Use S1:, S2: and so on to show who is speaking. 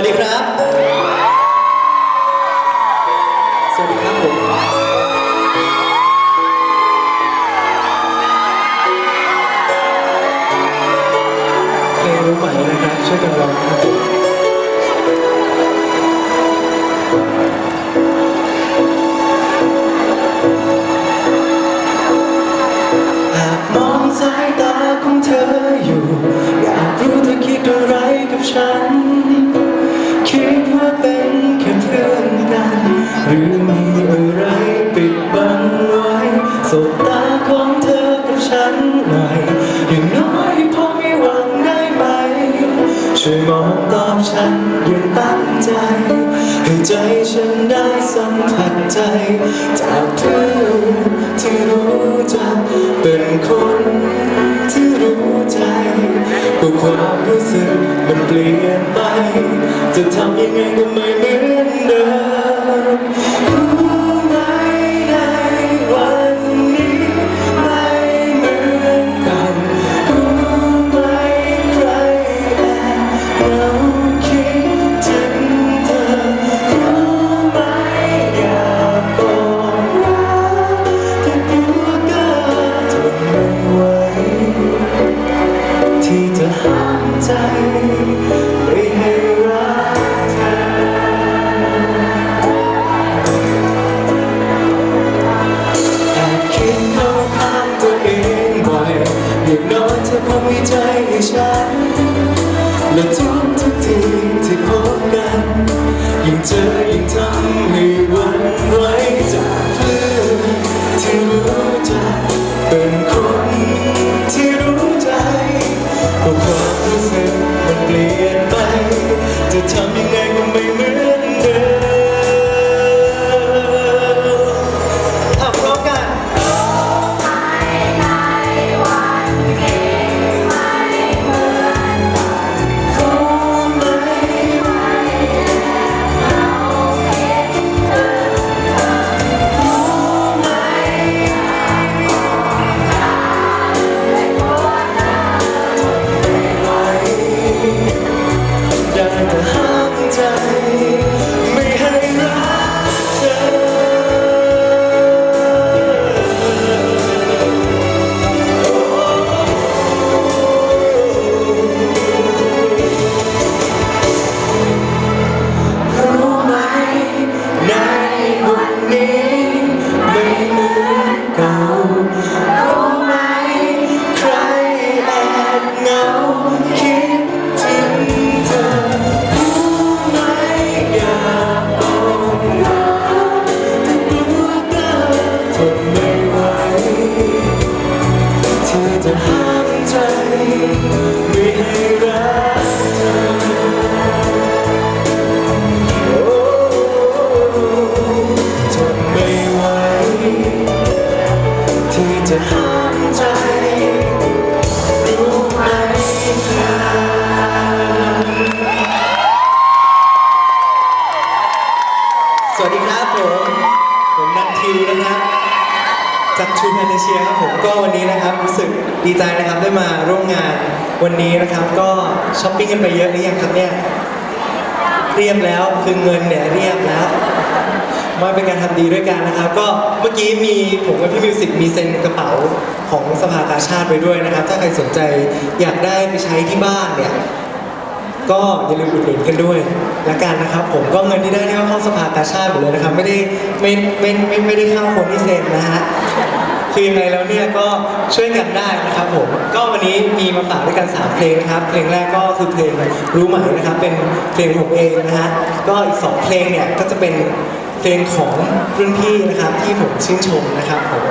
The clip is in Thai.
S1: วัสดีครับ สวัสดีครับผม
S2: เพลงรู้ไหม่นะครับช่วยกันร้องครับผม
S1: หากมองสายตาของเธออยู่ อยากรู้เธอคิดอะไรกับฉัน หรือมีอะไรปิดบังไว้สบตาของเธอกับฉันหน่อยอย่างน้อยพอมีหวังได้ไหม ช่วยมองตอบฉันอย่างตั้งใจ ให้ใจฉันได้สัมผัสใจ จากเธอที่รู้จักเป็นคนที่รู้ใจก็ความรู้สึกมันเปลี่ยนไป จะทำ แล สวัสดีครับผม ผมนัททิวนะครับจากทูแพนเชียครับผมก็วันนี้นะครับรู้สึกดีใจนะครับได้มาร่วมงานวันนี้นะครับ ก็ช้อปปิ้งกันไปเยอะหรือยังครับเนี่ยเรียบแล้วคือเงินเนี่ยเรียบแล้วมาเป็นการทำดีด้วยกันนะครับ ก็เมื่อกี้มีผมกับพี่มิวสิกมีเซ็นกระเป๋าของสภากาชาติไว้ด้วยนะครับ ถ้าใครสนใจอยากได้ไปใช้ที่บ้านเนี่ย ก็อย่าลืมอุดหนุนกันด้วยละกันนะครับ ผมก็เงินที่ได้นี่ก็เข้าสภากาชาติหมดเลยนะครับ ไม่ได้ไม่ไม่ไม่ไม่ได้เข้าคนที่เซ็นนะฮะคือยังไงแล้วเนี่ยก็ช่วยกันได้นะครับผม ก็วันนี้มีมาฝากด้วยกันสามเพลงนะครับ เพลงแรกก็คือเพลงรู้ไหมนะครับ เป็นเพลงผมเองนะฮะ ก็อีกสองเพลงเนี่ยก็จะเป็นเพลงของรุ่นพี่นะครับที่ผมชื่นชมนะครับผม